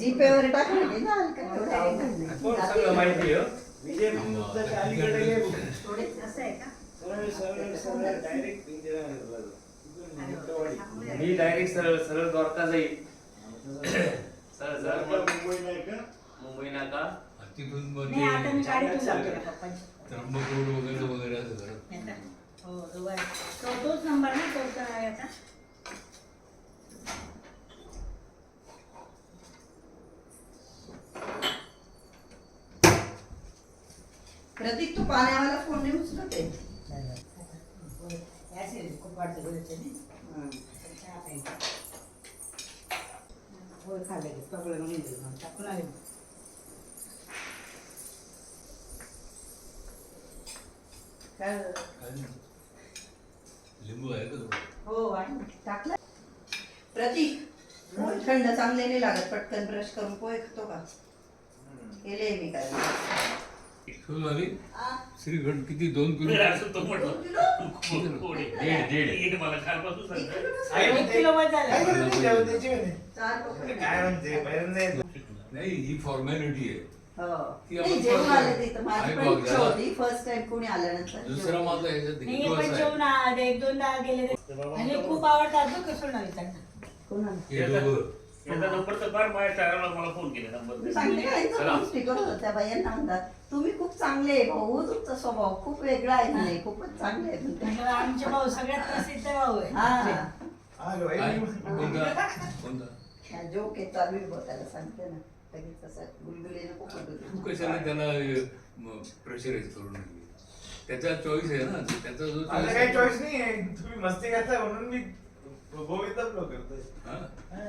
जीपेवर टाकून दे ना, काय एवढं अवघड नाही. कोण सगळं माहिती आहे विजय गुप्ताच्या अलीकडे गे. थोडेच असं आहे का सरळ सरळ सरळ जाऊ. मुक्तावाडी. मी डायरेक्ट सरळ सरळ द्वारका जाईल सरळ सरळ द्वारका मुंबई नाही का मुंबई नाका तिथून मग नाही आता मी ते गाडीतून जाते ना पप्पांची. त्र्यंबक रोड वगैरे वगैरे असं करत? हो दुबई तो तोच नंबर ना तोच आहे आता प्रतीक तू पाण्यावाला फोन नाही उचलत आहे. खूप टाकून आले लिंबू आहे का हो आहे टाकलं प्रतीक थंड चांगले नाही लागत पटकन ब्रश करून पोय खातो का? केले मी काय? श्रीखंड किती? दोन किलो? दीड दीड. मला कालपासून. नाही ही फॉर्मॅलिटी आहे. हो. फर्स्ट टाइम कोणी आल्यानंतर दुसरा. माझा एक दोनदा गेले. ते- आणि खूप आवडतात कोणाला? याचा नंबर तर माझ्या मला फोन केला नंबर सांगते का, चला. बायांना म्हणतात तुम्ही खूप चांगले आहे भाऊ तुमचा स्वभाव खूप वेगळा आहे म्हणे खूपच चांगले आहे म्हणते. म्हणजे आमचे भाऊ सगळ्यात प्रसिद्ध भाऊ आहे हा काय? कोणता कोणता जोक आहे चालू आहे त्याला सांगते ना लगेच असं गुलगुली नको पटू तू दे. कशाला त्याला प्रेशराईज करून राहिली? त्याचा चॉईस आहे ना त्याचा जो माझं काही चॉईस नाही आहे तुम्ही मस्ती करताय म्हणून मी गोविंदा करतोय हा? हा.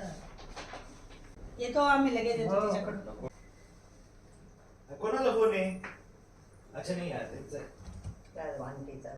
येतो आम्ही लगेच येतो हो. तिच्याकडून. कोणाला फोन आहे? अच्छा नाही यार त्यांचा आहे. काय वांगीचा.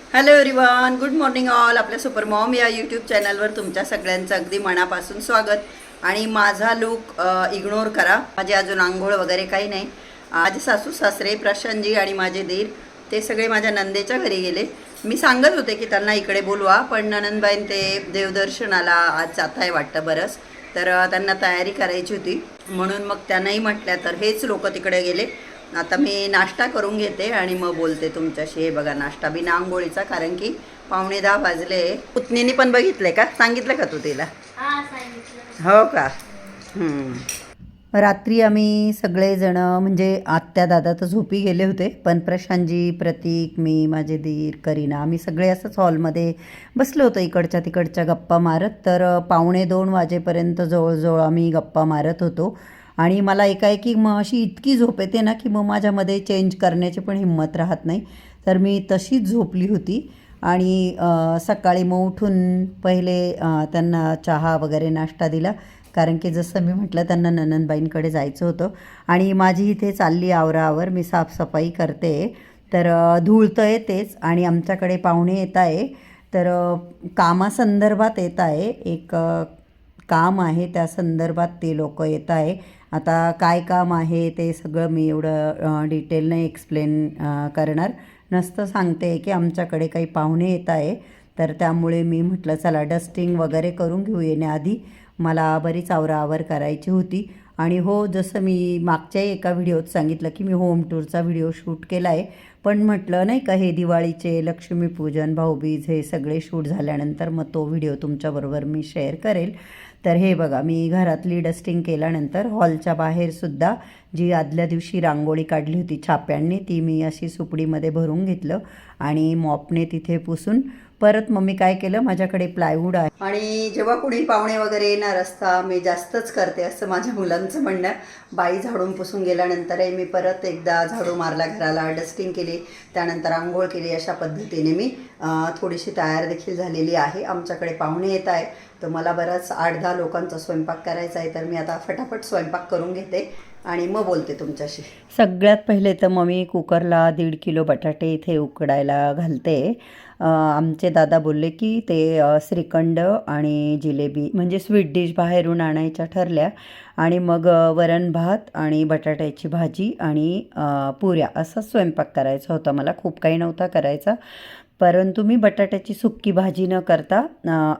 Hello everyone good morning all आपल्या सुपर मॉम या यूट्यूब चॅनलवर तुमच्या सगळ्यांचं अगदी मनापासून स्वागत. आणि माझा लुक इग्नोर करा. माझी अजून आंघोळ वगैरे काही नाही. माझे सासू सासरे प्रशांतजी आणि माझे दीर ते सगळे माझ्या नंदेच्या घरी गेले. मी सांगत होते की त्यांना इकडे बोलवा पण ननंदबाईन ते देवदर्शनाला आज जात आहे वाटतं बरंच. तर त्यांना तयारी करायची होती. म्हणून मग त्या नाही म्हटल्या तर हेच लोक तिकडे गेले. आता मी नाश्ता करून घेते आणि मग बोलते तुमच्याशी. हे बघा नाश्ता बिना आंघोळीचा कारण की पावणे दहा वाजले. पुतणीने पण बघितलंय का? सांगितलं का तू तिला? हा हो का? रात्री आम्ही सगळेजणं म्हणजे आत्या दादा तर झोपी गेले होते पण प्रशांतजी प्रतीक मी माझे दीर करीना आम्ही सगळे असंच हॉलमध्ये बसलो होतो इकडच्या तिकडच्या गप्पा मारत. तर पावणे दोन वाजेपर्यंत जवळजवळ आम्ही गप्पा मारत होतो. आणि मला एकाएकी मग अशी इतकी झोप येते ना की मग माझ्यामध्ये चेंज करण्याची पण हिंमत राहत नाही. तर मी तशीच झोपली होती. आणि सकाळी मग उठून पहिले त्यांना चहा वगैरे नाश्ता दिला. कारण की जसं मी म्हटलं त्यांना ननंदबाईंकडे जायचं होतं. आणि माझी इथे चालली आवरावर मी साफसफाई करते. तर धुळतं धूळ तर येतेच आणि आमच्याकडे पाहुणे येत आहे. तर कामासंदर्भात येत आहे. एक काम आहे त्या संदर्भात ते लोक येत आहे. आता काय काम आहे ते सगळं मी एवढं डिटेलने एक्सप्लेन करणार. नसतं सांगते की आमच्याकडे काही पाहुणे येत आहे. तर त्यामुळे मी म्हटलं चला डस्टिंग वगैरे करून घेऊ येण्याआधी. मला बरीच आवराआवर करायची होती. आणि हो जसं मी मागच्याही एका व्हिडिओत सांगितलं की मी होम टूरचा व्हिडिओ शूट केला आहे पण म्हटलं नाही का हे दिवाळीचे लक्ष्मीपूजन भाऊबीज हे सगळे शूट झाल्यानंतर मग तो व्हिडिओ तुमच्याबरोबर मी शेअर करेल. तर हे बघा मी घरातली डस्टिंग केल्यानंतर हॉलच्या बाहेरसुद्धा जी आदल्या दिवशी रांगोळी काढली होती छाप्यांनी ती मी अशी सुपडीमध्ये भरून घेतलं आणि मॉपने तिथे पुसून परत मग मी काय केलं? माझ्याकडे प्लायवूड आहे. आणि जेव्हा कुणी पाहुणे वगैरे येणार असता मी जास्तच करते असं माझ्या मुलांचं म्हणणं आहे. बाई झाडून पुसून गेल्यानंतरही मी परत एकदा झाडू मारला घराला डस्टिंग केली त्यानंतर आंघोळ केली अशा पद्धतीने मी थोडीशी तयार देखील झालेली आहे. आमच्याकडे पाहुणे येत आहे तर मला बराच आठ दहा लोकांचा स्वयंपाक करायचा आहे तर मी आता फटाफट स्वयंपाक करून घेते. आणि मग बोलते तुमच्याशी. सगळ्यात पहिले तर मग मी कुकरला दीड किलो बटाटे इथे उकडायला घालते. आमचे दादा बोलले की ते श्रीखंड आणि जिलेबी म्हणजे स्वीट डिश बाहेरून आणायच्या ठरल्या. आणि मग वरण भात आणि बटाट्याची भाजी आणि पुऱ्या असा स्वयंपाक करायचा होता. मला खूप काही नव्हता करायचा. परंतु मी बटाट्याची सुक्की भाजी न करता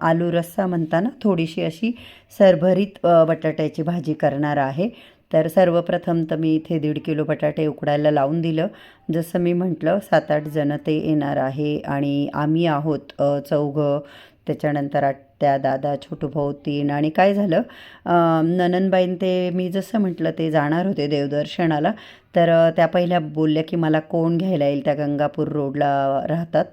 आलू रस्सा म्हणताना थोडीशी अशी सरभरीत बटाट्याची भाजी करणार आहे. तर सर्वप्रथम तर मी इथे दीड किलो बटाटे उकडायला लावून दिलं. जसं मी म्हटलं सात आठ जणं ते येणार आहे आणि आम्ही आहोत चौघं. त्याच्यानंतर आत्या दादा छोटू भाऊ तीन आणि काय झालं नननबाईन ननंदबाईन ते मी जसं म्हटलं ते जाणार होते देवदर्शनाला. तर त्या पहिल्या बोलल्या की मला कोण घ्यायला येईल त्या गंगापूर रोडला राहतात.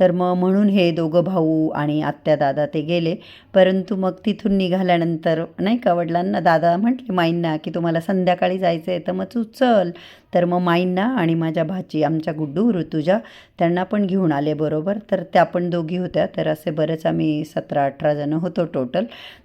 तर मग म्हणून हे दोघं भाऊ आणि आत्या दादा ते गेले. परंतु मग तिथून निघाल्यानंतर नाही का वडिलांना दादा म्हटले माईंना की तुम्हाला संध्याकाळी जायचं आहे तर मग तू चल. तर मग माईंना आणि माझ्या भाची आमच्या गुड्डू ऋतुजा त्यांना पण घेऊन आले बरोबर. तर त्या पण दोघी होत्या. तर असे बरेच आम्ही सतरा अठरा जणं होतो टोटल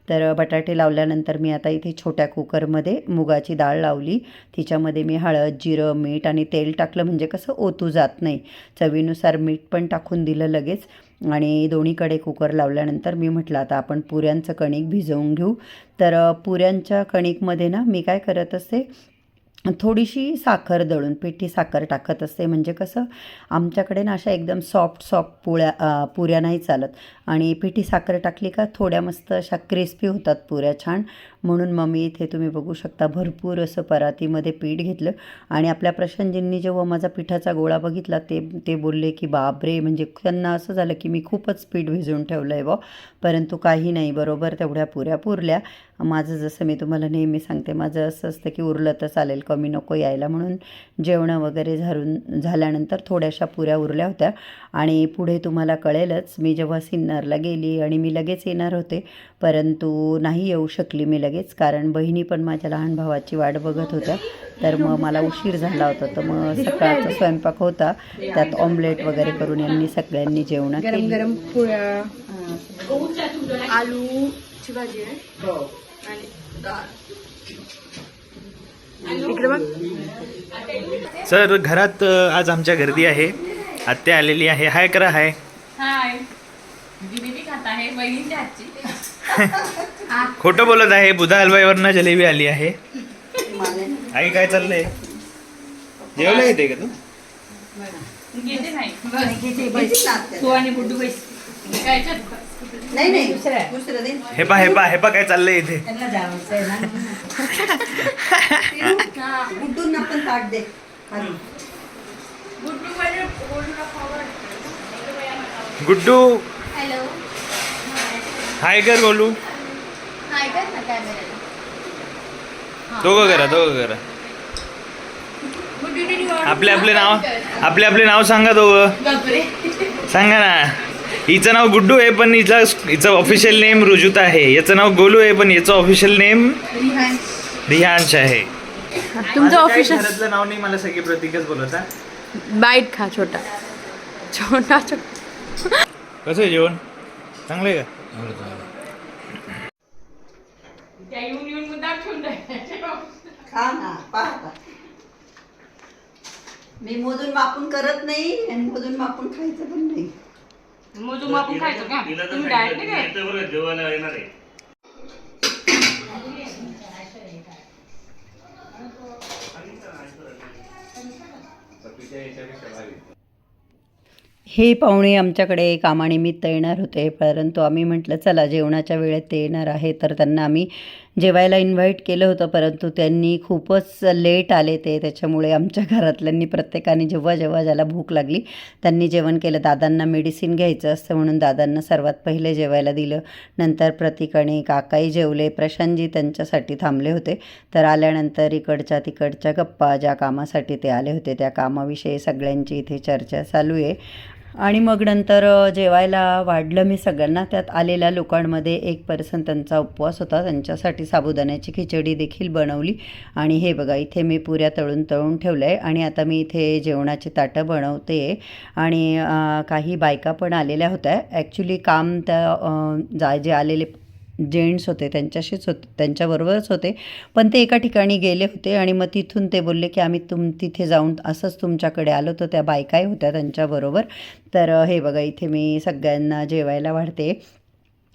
तर बटाटे लावल्यानंतर मी आता इथे छोट्या कुकरमध्ये मुगाची डाळ लावली. तिच्यामध्ये मी हळद जिरं मीठ आणि तेल टाकलं. म्हणजे कसं ओतू जात नाही. चवीनुसार मीठ पण टाकून दिलं लगेच. आणि दोन्हीकडे कुकर लावल्यानंतर मी म्हटलं आता आपण पुऱ्यांचं कणिक भिजवून घेऊ. तर पुऱ्यांच्या कणिकमध्ये ना मी काय करत असते थोडीशी साखर दळून पिठी साखर टाकत असते. म्हणजे कसं आमच्याकडे ना अशा एकदम सॉफ्ट सॉफ्ट पुळ्या पुऱ्या नाही चालत. आणि पिठी साखर टाकली का थोड्या मस्त अशा क्रिस्पी होतात पुऱ्या छान. म्हणून मम्मी इथे तुम्ही बघू शकता भरपूर असं परातीमध्ये पीठ घेतलं. आणि आपल्या प्रशांतजींनी जेव्हा माझा पिठाचा गोळा बघितला ते ते बोलले की बापरे म्हणजे त्यांना असं झालं की मी खूपच पीठ भिजवून ठेवलं आहे बा. परंतु काही नाही बरोबर तेवढ्या पुऱ्या पुरल्या. माझं जसं मी तुम्हाला नेहमी सांगते माझं असं असतं की उरलं तर चालेल कमी नको यायला म्हणून जेवणं वगैरे झारून झाल्यानंतर थोड्याशा पुऱ्या उरल्या होत्या. आणि पुढे तुम्हाला कळेलच मी जेव्हा सिन्नरला गेली आणि मी लगेच येणार होते परंतु नाही येऊ शकली मी लगेच. कारण बहिणी पण माझ्या लहान भावाची वाट बघत होत्या. तर मग मला उशीर झाला होता. तर मग सकाळचा स्वयंपाक होता. त्यात ऑमलेट वगैरे करून यांनी सगळ्यांनी जेवण गरम गरम पोळ्या आलूची भाजी आहे. आणि डाळ इकडे बघ. सर घरात आज आमच्या गर्दी आहे. आत्या आलेली आहे. हाय करा हाय. हाय. जिलेबी खात आहे बहिणीच्या हातची. खोटं बोलत आहे बुधा हलवाईवरनं जलेबी आली आहे. आई काय चाललंय? जेवलं येते का तू? घेते नाही. तू आणि गुड्डू बैस. काय नाही नाही. दुसरं. दे हे पा हे पा हे पा काय चाललंय इथे. त्यांना जायचं आहे ना. गुड्डूंना पण ताट दे. गुड्डू म्हणजे गुड्डू हॅलो. हाय कर बोलू हाय कर ना कॅमेरा. दोघं करा दोघं करा. आपले आपले नाव आपले आपले नाव सांगा दोघं. सांगा ना. हिचं नाव गुड्डू आहे पण हिचा हिचं ऑफिशियल नेम रुजुता आहे. याचं नाव गोलू आहे पण याचं ऑफिशियल नेम रिहांश आहे. तुमचं ऑफिशियल नाव नाही मला सगळे प्रतीकच बोलत हा बाईट खा छोटा. छोटा छोटा. कसं आहे जेवण? चांगलं आहे का? त्या येऊन येऊन मुद्दाम ठेवून द्यायच्या खा ना पाहता मी मोजून मापून करत नाही आणि मोजून मापून खायचं पण नाही. मोजून आपण खायचं का? तुम्ही डायरेक्ट काय जेवायला येणार आहे. हे पाहुणे आमच्याकडे कामानिमित्त येणार होते. परंतु आम्ही म्हटलं चला जेवणाच्या वेळेत ते येणार आहे. तर त्यांना आम्ही जेवायला इन्व्हाइट केलं होतं. परंतु त्यांनी खूपच लेट आले ते. त्याच्यामुळे आमच्या घरातल्यांनी प्रत्येकाने जेव्हा जेव्हा ज्याला भूक लागली त्यांनी जेवण केलं. दादांना मेडिसिन घ्यायचं असतं म्हणून दादांना सर्वात पहिले जेवायला दिलं. नंतर प्रतीकाने काकाई जेवले. प्रशांतजी त्यांच्यासाठी थांबले होते. तर आल्यानंतर इकडच्या तिकडच्या गप्पा ज्या कामासाठी ते आले होते त्या कामाविषयी सगळ्यांची इथे चर्चा चालू आहे. आणि मग नंतर जेवायला वाढलं मी सगळ्यांना. त्यात आलेल्या लोकांमध्ये एक पर्सन त्यांचा उपवास होता. त्यांच्यासाठी साबुदाण्याची खिचडी देखील बनवली. आणि हे बघा इथे मी पुऱ्या तळून तळून ठेवलं आहे. आणि आता मी इथे जेवणाची ताटं बनवते. आणि काही बायका पण आलेल्या होत्या. ॲक्च्युली काम त्या जा जे आलेले जेंट्स होते त्यांच्याशीच होते त्यांच्याबरोबरच होते. पण ते एका ठिकाणी गेले होते आणि मग तिथून ते बोलले की आम्ही तुम तिथे जाऊन असंच तुमच्याकडे आलो तर त्या बायकाही होत्या त्यांच्याबरोबर. तर हे बघा इथे मी सगळ्यांना जेवायला वाढते.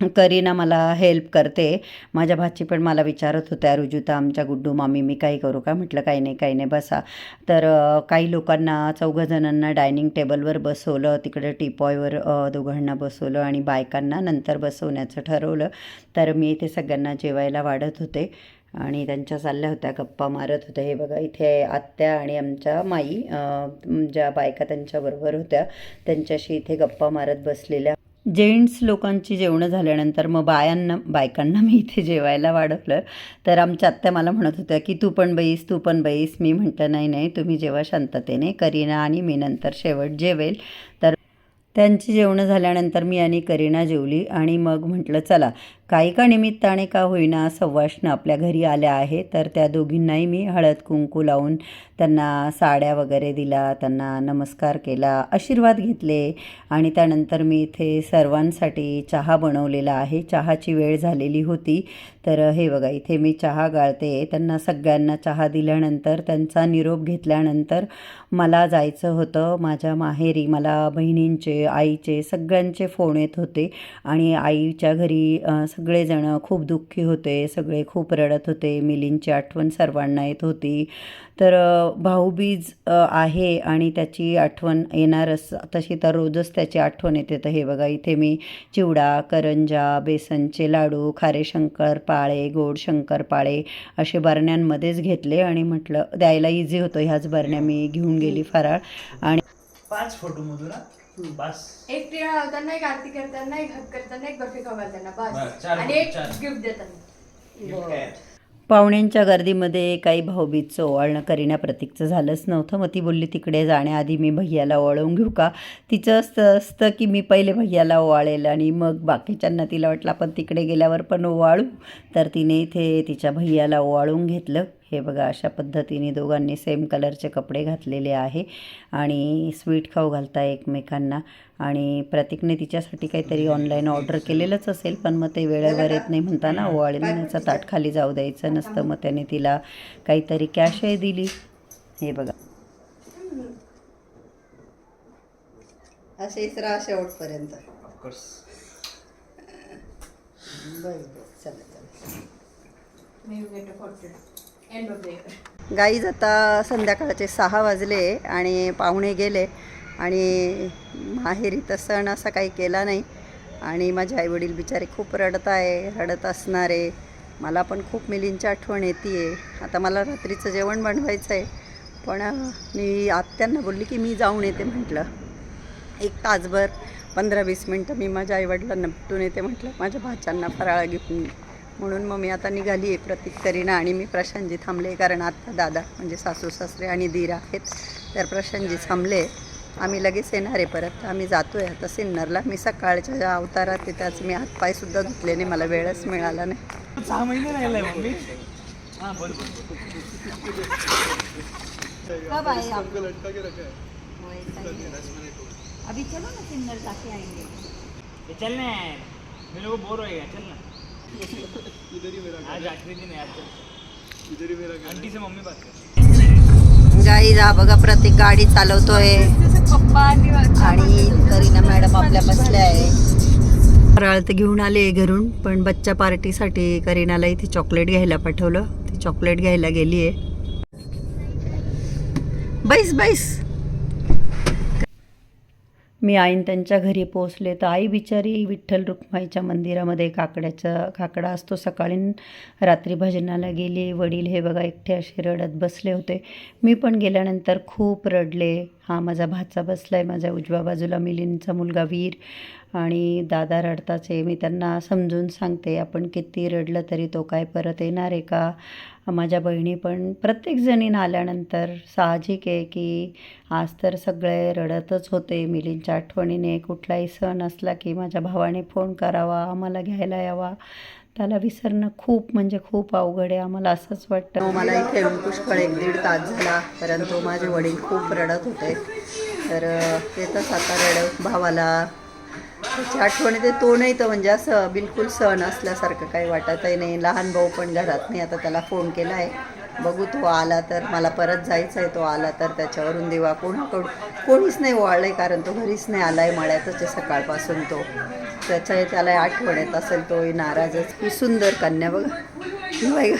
करीना मला हेल्प करते. माझ्या भाची पण मला विचारत होत्या रुजुता आमच्या गुड्डू मामी मी काही करू का? म्हटलं काही नाही काही नाही बसा. तर काही लोकांना चौघं जणांना डायनिंग टेबलवर बसवलं तिकडे टीपॉयवर दोघांना बसवलं आणि बायकांना नंतर बसवण्याचं ठरवलं. तर मी इथे सगळ्यांना जेवायला वाढत होते आणि त्यांच्या चालल्या होत्या गप्पा मारत होत्या. हे बघा इथे आत्या आणि आमच्या माई ज्या बायका त्यांच्याबरोबर होत्या त्यांच्याशी इथे गप्पा मारत बसलेल्या जेंट्स लोकांची जेवणं झाल्यानंतर मग बायांना बायकांना मी इथे जेवायला वाढवलं. तर आमच्या आत्या मला म्हणत होत्या की तू पण बैस तू पण बैस. मी म्हटलं नाही नाही तुम्ही जेव्हा शांततेने करीना आणि मी नंतर शेवट जेवेल. तर त्यांची जेवणं झाल्यानंतर मी आणि करीना जेवली आणि मग म्हटलं चला काही का निमित्ताने का होईना सवाष्ण आपल्या घरी आल्या आहे तर त्या दोघींनाही मी हळद कुंकू लावून त्यांना साड्या वगैरे दिला त्यांना नमस्कार केला आशीर्वाद घेतले. आणि त्यानंतर मी इथे सर्वांसाठी चहा बनवलेला आहे. चहाची वेळ झालेली होती. तर हे बघा इथे मी चहा गाळते. त्यांना सगळ्यांना चहा दिल्यानंतर त्यांचा निरोप घेतल्यानंतर मला जायचं होतं. माझ्या माहेरी मला बहिणींचे आईचे सगळ्यांचे फोन येत होते. आणि आईच्या घरी सगळेजणं खूप दुःखी होते सगळे खूप रडत होते मिलींची आठवण सर्वांना येत होती. तर भाऊबीज आहे आणि त्याची आठवण येणारच. तशी तर रोजच त्याची आठवण येते. तर हे बघा इथे मी चिवडा करंजा बेसनचे लाडू खारे शंकरपाळे गोड शंकरपाळे असे बरण्यांमध्येच घेतले आणि म्हटलं द्यायला इझी होतं. ह्याच बरण्या मी घेऊन गेली फराळ. आणि पाच फोटो मधून बस. एक टिळा लावताना एक आरती करताना एक हक करताना एक बर्फी खाऊ घालताना बस. चार आणि एक चार. गिफ्ट देताना पाहुण्यांच्या गर्दीमध्ये काही भाऊबीजचं ओवाळणं करीना प्रतीकचं झालंच नव्हतं. मग ती बोलली तिकडे जाण्याआधी मी भैयाला ओवाळून घेऊ का? तिचं असतं असतं की मी पहिले भैयाला ओवाळेल आणि मग बाकीच्यांना तिला वाटलं आपण तिकडे गेल्यावर पण ओवाळू. तर तिने इथे तिच्या भैयाला ओवाळून घेतलं. हे बघा अशा पद्धतीने दोघांनी सेम कलरचे कपडे घातलेले आहे आणि स्वीट खाऊ घालता एकमेकांना. आणि प्रतीकने तिच्यासाठी काहीतरी ऑनलाईन ऑर्डर केलेलंच असेल पण मग ते वेळेवर येत नाही म्हणताना ओवाळण्याचं ताट खाली जाऊ द्यायचं नसतं. मग त्याने तिला काहीतरी कॅशही दिली. हे बघा. असेच राहा शेवटपर्यंत चला end of the year guys आता संध्याकाळचे सहा वाजले आणि पाहुणे गेले आणि माहेरी तर सण असा काही केला नाही. आणि माझे आईवडील बिचारे खूप रडत आहे रडत असणारे मला पण खूप मिलींची आठवण येते आहे. आता मला रात्रीचं जेवण बनवायचं आहे. पण मी आत्यांना बोलली की मी जाऊन येते म्हटलं. एक तासभर पंधरा वीस मिनटं मी माझ्या आईवडिलांना भेटून येते म्हटलं. माझ्या भाच्यांना फराळा घेऊन म्हणून मग मी आता निघाली आहे प्रतीक करीना आणि मी प्रशांतजी थांबले कारण आत्ता दादा म्हणजे सासू सासरे आणि दीर आहेत. तर प्रशांतजी थांबले. आम्ही लगेच येणार आहे परत. आम्ही जातो आहे आता सिन्नरला. मी सकाळच्या ज्या अवतारात आहे त्याच मी हातपायसुद्धा धुतले नाही मला वेळच मिळाला नाही. सहा महिने राहिलाय मम्मी. हा बोल बोल. अभी चलो ना सिन्नर जाके आएंगे। ये चल ना यार मेरे को बोर होएगा चल ना। गाई जा बघा प्रत्येक गाडी चालवतोय. आणि करीना मॅडम आपल्या बसल्या आहे. फराळ तर घेऊन आले घरून पण बच्चा पार्टीसाठी करीनाला इथे चॉकलेट घ्यायला पाठवलं. ती चॉकलेट घ्यायला गेली आहे बैस बैस. मी आईन त्यांच्या घरी पोचले तर आई बिचारी विठ्ठल रुक्माईच्या मंदिरामध्ये काकड्याचा काकडा असतो. सकाळी रात्री भजनाला गेली. वडील हे बघा एकटे असे रडत बसले होते. मी पण गेल्यानंतर खूप रडले. हा माझा भाचा बसला आहे माझ्या उजव्या बाजूला मिलिंदचा मुलगा वीर. आणि दादा रडताच आहे मी त्यांना समजून सांगते आपण किती रडलं तरी तो काय परत येणार आहे का? माझ्या बहिणी पण प्रत्येकजणी आल्यानंतर साहजिक आहे की आज तर सगळे रडतच होते. मिलींच्या आठवणीने कुठलाही सण असला की माझ्या भावाने फोन करावा आम्हाला घ्यायला यावा. त्याला विसरणं खूप म्हणजे खूप अवघड आहे आम्हाला असंच वाटतं. मला इथे येऊन पुष्कळ एक दीड तास झाला परंतु माझे वडील खूप रडत होते. तर येतच आता रड भावाला त्याची आठवण येते. तो नाही तर म्हणजे असं बिलकुल सण असल्यासारखं काही वाटतही नाही. लहान भाऊ पण घरात नाही. आता त्याला फोन केला आहे. बघू तो आला तर मला परत जायचं आहे तो आला तर त्याच्यावरून देवा कोणाकडून? कोणीच नाही वाळलं आहे कारण तो घरीच नाही आला आहे मळ्यातच आहे सकाळपासून तो. त्याच्या त्याला आठवण येत असेल. तो नाराजच. ही सुंदर कन्या बघा. ही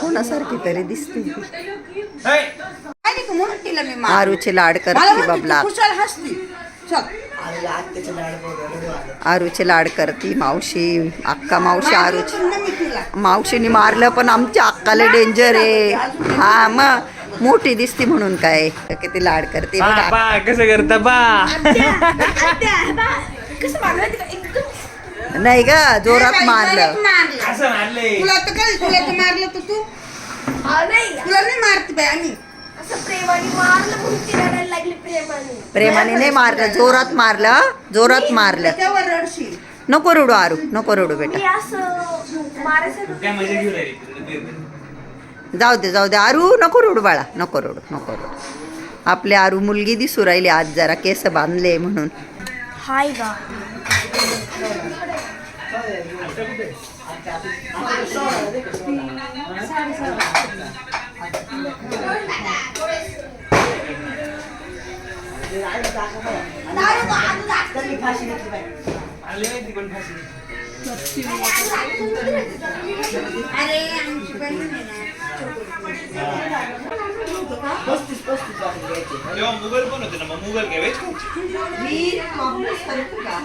कोणासारखी तरी दिसते ती. आरूचे लाड करते बाबला. आरूचे लाड करती मावशी अक्का मावशी आरूची मावशीने मारलं पण आमच्या अक्काला डेंजर आहे. हा मग मोठी दिसती म्हणून काय? किती लाड करते बा बघा. बा कसं करता बा. नाही ग जोरात मारलं. असं मारले तुला तर काय तुला तर मारलं तर तू? हा नाही. तुला नाही मारते बाई आम्ही. असं प्रेमाने मारलं म्हणून ती रडायला लागली प्रेमाने. प्रेमाने नाही मारलं जोरात मारलं जोरात मारलं. रडशील. नको रडू आरू नको रडू बेटा. मी असं मारायचं काय मजा घेऊन राहिली जाऊ दे जाऊ दे. आरू नको रडू बाळा. नको रडू नको रडू. आपली आरू मुलगी दिसू राहिली आज जरा केस बांधले म्हणून. हाय गा. तेव्हा मुघल पण होते ना मग मुघल काय वेज वीर तू अभ्यास करतो का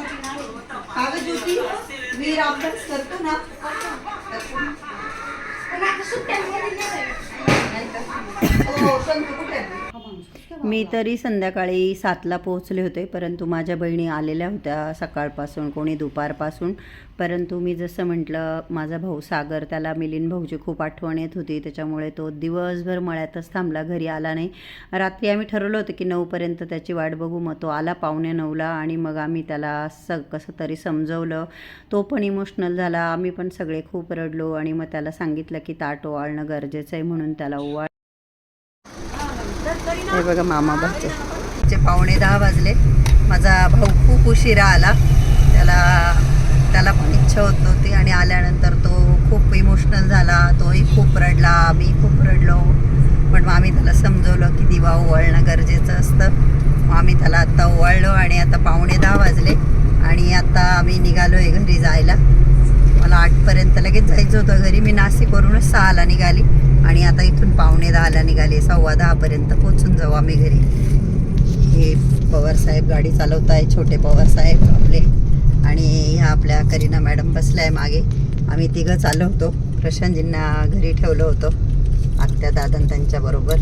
कागद होती वीर अभ्यास करतो ना पण आता सुट्ट्यांमध्ये नाही जायचं. मी तरी संध्याकाळी सातला पोहोचले होते परंतु माझ्या बहिणी आलेल्या होत्या सकाळपासून कोणी दुपारपासून. परंतु मी जसं म्हटलं माझा भाऊ सागर त्याला मिलिंद भाऊची खूप आठवण येत होती. त्याच्यामुळे तो दिवसभर मळ्यातच थांबला घरी आला नाही. रात्री आम्ही ठरवलं होतं की नऊपर्यंत त्याची वाट बघू. मग तो आला पावणे नऊला आणि मग आम्ही त्याला स कसं तरी समजवलं. तो पण इमोशनल झाला. आम्ही पण सगळे खूप रडलो आणि मग त्याला सांगितलं की ताट ओवाळणं गरजेचं आहे म्हणून त्याला ओवाळ हे बघा मामा बघते पावणे दहा वाजले. माझा भाऊ खूप उशिरा आला. त्याला त्याला पण इच्छा होत नव्हती आणि आल्यानंतर तो खूप इमोशनल झाला. तोही खूप रडला मी खूप रडलो. पण मग आम्ही त्याला समजवलं की दिवा ओवाळणं गरजेचं असतं. मग आम्ही त्याला आत्ता ओवाळलो आणि आता पावणे दहा वाजले आणि आता आम्ही निघालो आहे घरी जायला. मला आठपर्यंत लगेच जायचं होतं घरी. मी नाशिकवरूनच सहाला निघाली. आणि आता इथून पावणे दहाला निघाले सव्वा दहापर्यंत पोचून जाऊ आम्ही घरी. हे पवारसाहेब गाडी चालवत आहे छोटे पवारसाहेब आपले. आणि ह्या आपल्या करीना मॅडम बसल्या आहे मागे. आम्ही तिघं चालवतो प्रशांतजींना घरी ठेवलं होतं. आत्या दादन त्यांच्याबरोबर